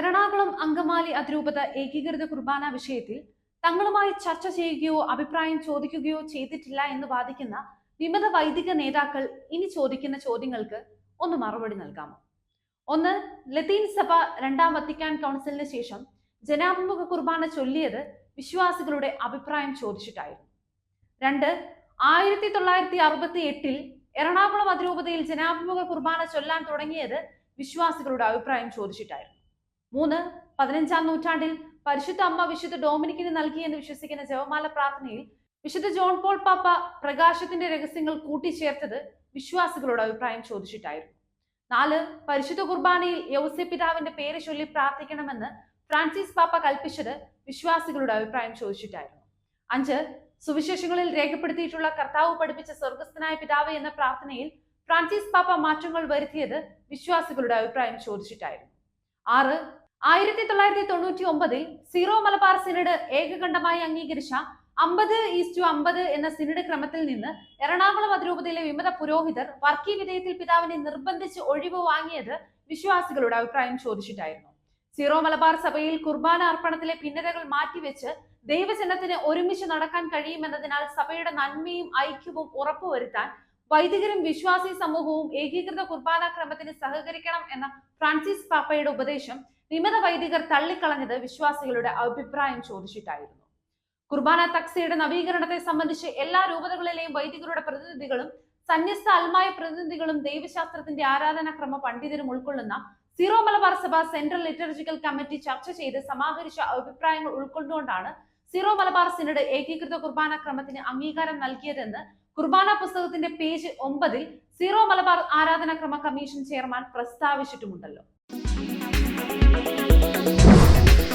എറണാകുളം അങ്കമാലി അതിരൂപത ഏകീകൃത കുർബാന വിഷയത്തിൽ തങ്ങളുമായി ചർച്ച ചെയ്യുകയോ അഭിപ്രായം ചോദിക്കുകയോ ചെയ്തിട്ടില്ല എന്ന് വാദിക്കുന്ന വിമത വൈദിക നേതാക്കൾ ഇനി ചോദിക്കുന്ന ചോദ്യങ്ങൾക്ക് ഒന്ന് മറുപടി നൽകാമോ? ഒന്ന് ലത്തീൻ സഭ രണ്ടാം വത്തിക്കാൻ കൗൺസിലിന് ശേഷം ജനാഭിമുഖ കുർബാന ചൊല്ലിയത് വിശ്വാസികളുടെ അഭിപ്രായം ചോദിച്ചിട്ടായിരുന്നു. രണ്ട് ആയിരത്തി തൊള്ളായിരത്തി അറുപത്തി എട്ടിൽ എറണാകുളം അതിരൂപതയിൽ ജനാഭിമുഖ കുർബാന ചൊല്ലാൻ തുടങ്ങിയത് വിശ്വാസികളുടെ അഭിപ്രായം ചോദിച്ചിട്ടായിരുന്നു. മൂന്ന് പതിനഞ്ചാം നൂറ്റാണ്ടിൽ പരിശുദ്ധ അമ്മ വിശുദ്ധ ഡോമിനിക്കിന് നൽകി നൽകിയെന്ന് വിശ്വസിക്കുന്ന ജവമാല പ്രാർത്ഥനയിൽ വിശുദ്ധ ജോൺ പോൾ പാപ്പ പ്രകാശത്തിന്റെ രഹസ്യങ്ങൾ കൂട്ടിച്ചേർത്തത് വിശ്വാസികളോട് അഭിപ്രായം ചോദിച്ചിട്ടായിരുന്നു. നാല് പരിശുദ്ധ കുർബാനയിൽ യൗസെ പിതാവിന്റെ പേര് ചൊല്ലി പ്രാർത്ഥിക്കണമെന്ന് ഫ്രാൻസിസ് പാപ്പ കൽപ്പിച്ചത് വിശ്വാസികളുടെ അഭിപ്രായം ചോദിച്ചിട്ടായിരുന്നു. അഞ്ച് സുവിശേഷങ്ങളിൽ രേഖപ്പെടുത്തിയിട്ടുള്ള കർത്താവ് പഠിപ്പിച്ച സ്വർഗസ്ഥനായ പിതാവ് എന്ന പ്രാർത്ഥനയിൽ ഫ്രാൻസിസ് പാപ്പ മാറ്റങ്ങൾ വരുത്തിയത് വിശ്വാസികളുടെ അഭിപ്രായം ചോദിച്ചിട്ടായിരുന്നു. ആറ്. ആയിരത്തി തൊള്ളായിരത്തി തൊണ്ണൂറ്റി ഒമ്പതിൽ സീറോ മലബാർ സിനഡ് ഏകകണ്ഠമായി അംഗീകരിച്ച അമ്പത് ഈസ്റ്റു അമ്പത് എന്ന സിനഡ് ക്രമത്തിൽ നിന്ന് എറണാകുളം അതിരൂപതയിലെ വിമത പുരോഹിതർ വർക്കി വിധേയത്തിൽ പിതാവിനെ നിർബന്ധിച്ച് ഒഴിവ് വാങ്ങിയത് വിശ്വാസികളുടെ അഭിപ്രായം ചോദിച്ചിട്ടായിരുന്നു. സീറോ മലബാർ സഭയിൽ കുർബാന അർപ്പണത്തിലെ ഭിന്നതകൾ മാറ്റിവെച്ച് ദൈവജനത്തിന് ഒരുമിച്ച് നടക്കാൻ കഴിയുമെന്നതിനാൽ സഭയുടെ നന്മയും ഐക്യവും ഉറപ്പുവരുത്താൻ വൈദികരും വിശ്വാസി സമൂഹവും ഏകീകൃത കുർബാന ക്രമത്തിന് സഹകരിക്കണം എന്ന ഫ്രാൻസിസ് പാപ്പയുടെ ഉപദേശം വിമത വൈദികർ തള്ളിക്കളഞ്ഞത് വിശ്വാസികളുടെ അഭിപ്രായം ചോദിച്ചിട്ടായിരുന്നു. കുർബാന തക്സയുടെ നവീകരണത്തെ സംബന്ധിച്ച് എല്ലാ രൂപതകളിലെയും വൈദികരുടെ പ്രതിനിധികളും സന്യസ്ത അൽമായ പ്രതിനിധികളും ദൈവശാസ്ത്രത്തിന്റെ ആരാധനാക്രമ പണ്ഡിതരും ഉൾക്കൊള്ളുന്ന സീറോ മലബാർ സഭ സെൻട്രൽ ലിറ്ററജിക്കൽ കമ്മിറ്റി ചർച്ച ചെയ്ത് സമാഹരിച്ച അഭിപ്രായങ്ങൾ ഉൾക്കൊണ്ടുകൊണ്ടാണ് സിറോ മലബാർ സിനഡ് ഏകീകൃത കുർബാന ക്രമത്തിന് അംഗീകാരം നൽകിയതെന്ന് കുർബാന പുസ്തകത്തിന്റെ പേജ് ഒമ്പതിൽ സിറോ മലബാർ ആരാധനാക്രമ കമ്മീഷൻ ചെയർമാൻ പ്രസ്താവിച്ചിട്ടുമുണ്ടല്ലോ.